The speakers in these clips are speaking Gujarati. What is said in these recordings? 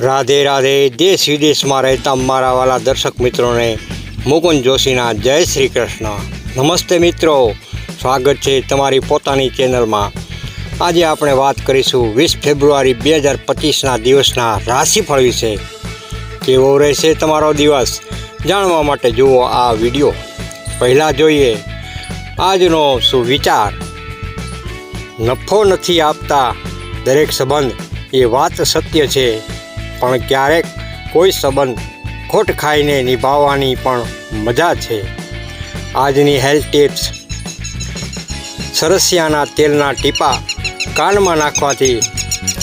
રાધે રાધે, દેશ વિદેશમાં રહેતા મારા વાલા દર્શક મિત્રોને, મુકુંદ જોશીના જય શ્રી કૃષ્ણ. નમસ્તે મિત્રો, સ્વાગત છે તમારી પોતાની ચેનલમાં. આજે આપણે વાત કરીશું વીસ ફેબ્રુઆરી બે હજાર પચીસના દિવસના રાશિફળ વિશે. કેવો રહેશે તમારો દિવસ? જાણવા માટે જુઓ આ વીડિયો. પહેલાં જોઈએ, આજનો સુવિચાર. નફો નથી આપતા દરેક સંબંધ એ વાત સત્ય છે. પણ ક્યારેક કોઈ સંબંધ ખોટ ખાઈને નિભાવવાની પણ મજા છે. આજની હેલ્થ ટિપ્સ. સરસિયાના તેલના ટીપા કાનમાં નાખવાથી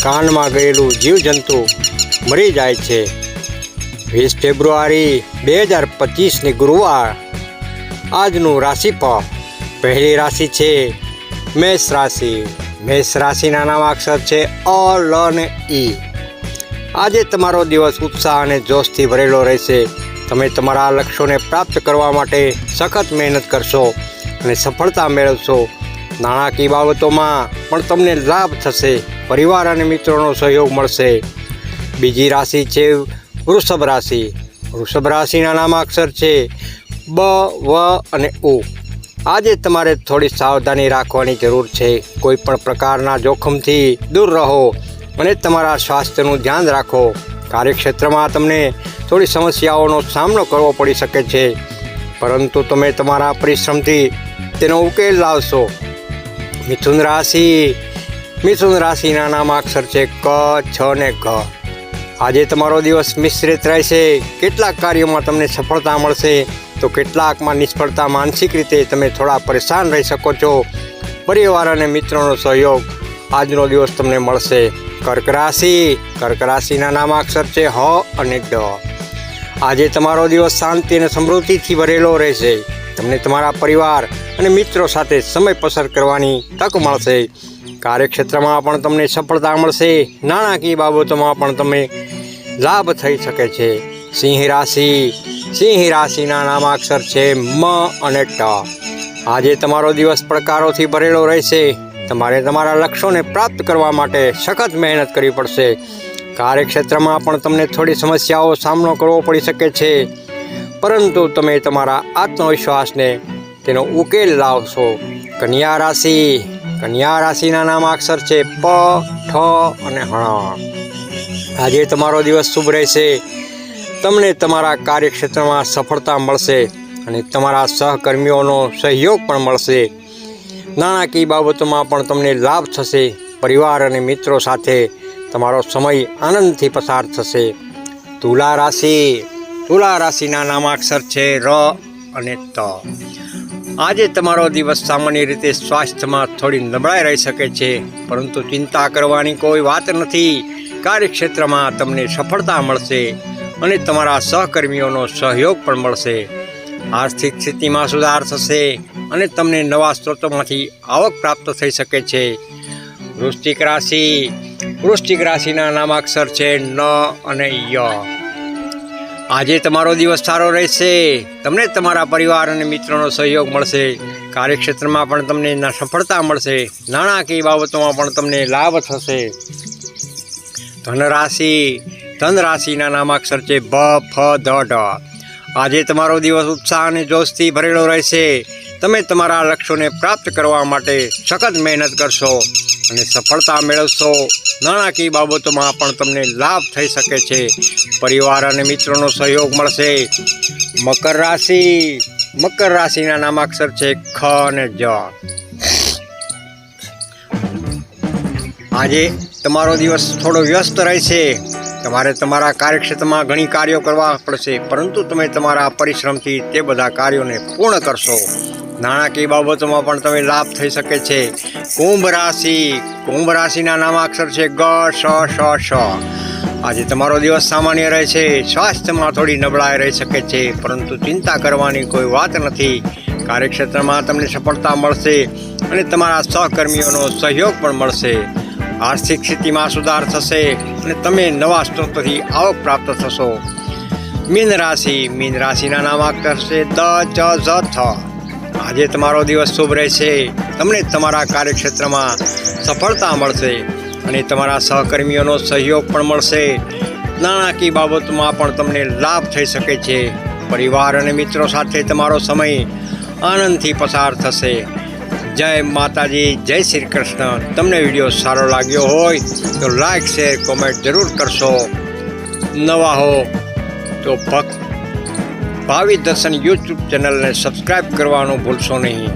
કાનમાં ગયેલું જીવજંતુ મરી જાય છે. વીસ ફેબ્રુઆરી બે હજાર પચીસની ગુરુવાર. આજનું રાશિફળ પહેલી રાશિ છે, મેષ રાશિ. મેષ રાશિના નામ અક્ષર છે અ, લ ને ઈ આજે તમારો દિવસ ઉત્સાહ અને જોશથી ભરેલો રહેશે. તમે તમારા લક્ષ્યોને પ્રાપ્ત કરવા માટે સખત મહેનત કરશો અને સફળતા મેળવશો. નાણાકીય બાબતોમાં પણ તમને લાભ થશે. પરિવાર અને મિત્રોનો સહયોગ મળશે. બીજી રાશિ છે વૃષભ રાશિ. વૃષભ રાશિના નામાક્ષર છે બ, વ અને ઉ. આજે તમારે થોડી સાવધાની રાખવાની જરૂર છે. કોઈ પણ પ્રકારના જોખમથી દૂર રહો અને તમારા સ્વાસ્થ્યનું ધ્યાન રાખો. કાર્યક્ષેત્રમાં તમને થોડી સમસ્યાઓનો સામનો કરવો પડી શકે છે. પરંતુ તમે તમારા પરિશ્રમથી તેનો ઉકેલ લાવશો. મિથુન રાશિ, મિથુન રાશિના નામાક્ષર છે ક, છ ને ઘ. આજે તમારો દિવસ મિશ્રિત રહેશે. કેટલાક કાર્યોમાં તમને સફળતા મળશે. તો કેટલાકમાં નિષ્ફળતા માનસિક રીતે તમે થોડા પરેશાન રહી શકો છો. પરિવાર અને મિત્રોનો સહયોગ આજનો દિવસ તમને મળશે. કર્ક રાશિ. કર્ક રાશિના નામાક્ષર છે હ અને ડ. આજે તમારો દિવસ શાંતિ અને સમૃદ્ધિથી ભરેલો રહેશે. તમને તમારા પરિવાર અને મિત્રો સાથે સમય પસાર કરવાની તક મળશે. કાર્યક્ષેત્રમાં પણ તમને સફળતા મળશે. નાણાકીય બાબતોમાં પણ તમે લાભ થઈ શકે છે. સિંહ રાશિ. સિંહ રાશિના નામાક્ષર છે મ અને ટ. આજે તમારો દિવસ પડકારોથી ભરેલો રહેશે. તમારે તમારા લક્ષ્યોને પ્રાપ્ત કરવા માટે સખત મહેનત કરવી પડશે. કાર્યક્ષેત્રમાં પણ તમને થોડી સમસ્યાઓ સામનો કરવો પડી શકે છે. પરંતુ તમે તમારા આત્મવિશ્વાસને તેનો ઉકેલ લાવશો. કન્યા રાશિ. કન્યા રાશિના નામાક્ષર છે પ, ઠ અને હણ આજે તમારો દિવસ શુભ રહેશે. તમને તમારા કાર્યક્ષેત્રમાં સફળતા મળશે અને તમારા સહકર્મીઓનો સહયોગ પણ મળશે. નાણાકીય બાબતોમાં પણ તમને લાભ થશે. પરિવાર અને મિત્રો સાથે તમારો સમય આનંદથી પસાર થશે. તુલા રાશિ. તુલા રાશિના નામાક્ષર છે ર અને ત. આજે તમારો દિવસ સામાન્ય રીતે સ્વાસ્થ્યમાં થોડી નબળાઈ રહી શકે છે, પરંતુ ચિંતા કરવાની કોઈ વાત નથી. કાર્યક્ષેત્રમાં તમને સફળતા મળશે. અને તમારા સહકર્મીઓનો સહયોગ પણ મળશે. આર્થિક સ્થિતિમાં સુધાર થશે અને તમને નવા સ્ત્રોતોમાંથી આવક પ્રાપ્ત થઈ શકે છે. વૃષ્ટિક રાશિ વૃષ્ટિક રાશિના નામાક્ષર છે ન અને ય. આજે તમારો દિવસ સારો રહેશે. તમને તમારા પરિવાર અને મિત્રોનો સહયોગ મળશે. કાર્યક્ષેત્રમાં પણ તમને સફળતા મળશે. નાણાકીય બાબતોમાં પણ તમને લાભ થશે. ધનરાશિ ધનરાશિના નામાક્ષર છે ભ ફ ધ ઢ આજે તમારો દિવસ ઉત્સાહ અને જોશથી ભરેલો રહેશે. તમે તમારા લક્ષ્યોને પ્રાપ્ત કરવા માટે સખત મહેનત કરશો અને સફળતા મેળવશો. નાણાકીય બાબતોમાં પણ તમને લાભ થઈ શકે છે. પરિવાર અને મિત્રોનો સહયોગ મળશે. મકર રાશિ. મકર રાશિના નામાક્ષર છે ખ અને જ. આજે તમારો દિવસ થોડો વ્યસ્ત રહેશે. તમારે તમારા કાર્યક્ષેત્રમાં ઘણી કાર્યો કરવા પડશે, પરંતુ તમે તમારા પરિશ્રમથી તે બધા કાર્યોને પૂર્ણ કરશો. નાણાકીય બાબતોમાં પણ તમે લાભ થઈ શકે છે. કુંભ રાશિ, કુંભ રાશિના નામાક્ષર છે ગ, શ શ શ. આજે તમારો દિવસ સામાન્ય રહે છે, સ્વાસ્થ્યમાં થોડી નબળાઈ રહી શકે છે, પરંતુ ચિંતા કરવાની કોઈ વાત નથી. કાર્યક્ષેત્રમાં તમને સફળતા મળશે અને તમારા સહકર્મીઓનો સહયોગ પણ મળશે. આર્થિક સ્થિતિમાં સુધાર થશે અને તમે નવા સ્ત્રોતોથી આવક પ્રાપ્ત થશો. મીન રાશિ, મીન રાશિના નામાક્ષર છે દ, ચ, ઝ, થ. આજે તમારો દિવસ શુભ રહેશે. તમને તમારા કાર્યક્ષેત્રમાં સફળતા મળશે અને તમારા સહકર્મીઓનો સહયોગ પણ મળશે. નાણાકીય બાબતમાં પણ તમને લાભ થઈ શકે છે. પરિવાર અને મિત્રો સાથે તમારો સમય આનંદથી પસાર થશે. જય માતાજી, જય શ્રી કૃષ્ણ. તમને વીડિયો સારો લાગ્યો હોય તો લાઈક, શેર, કોમેન્ટ જરૂર કરશો. નવા હો તો ભક્ત ભાવિ દર્શન યુટ્યુબ ચેનલને સબસ્ક્રાઈબ કરવાનું ભૂલશો નહીં.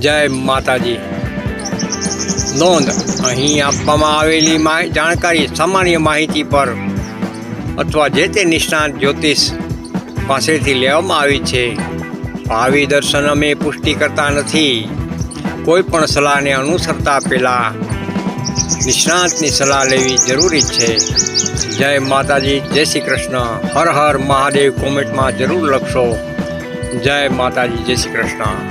જય માતાજી. નોંધ, અહીં આપવામાં આવેલી જાણકારી, સામાન્ય માહિતી પર અથવા જે તે નિષ્ણાત જ્યોતિષ પાસેથી લેવામાં આવી છે. ભાવિ દર્શન અમે પુષ્ટિ કરતા નથી. કોઈ પણ સલાહને અનુસરતા પહેલાં નિષ્ણાંતની સલાહ લેવી જરૂરી છે. જય માતાજી, જય શ્રી કૃષ્ણ. હર હર મહાદેવ, કોમેન્ટમાં જરૂર લખશો. જય માતાજી, જય શ્રી કૃષ્ણ.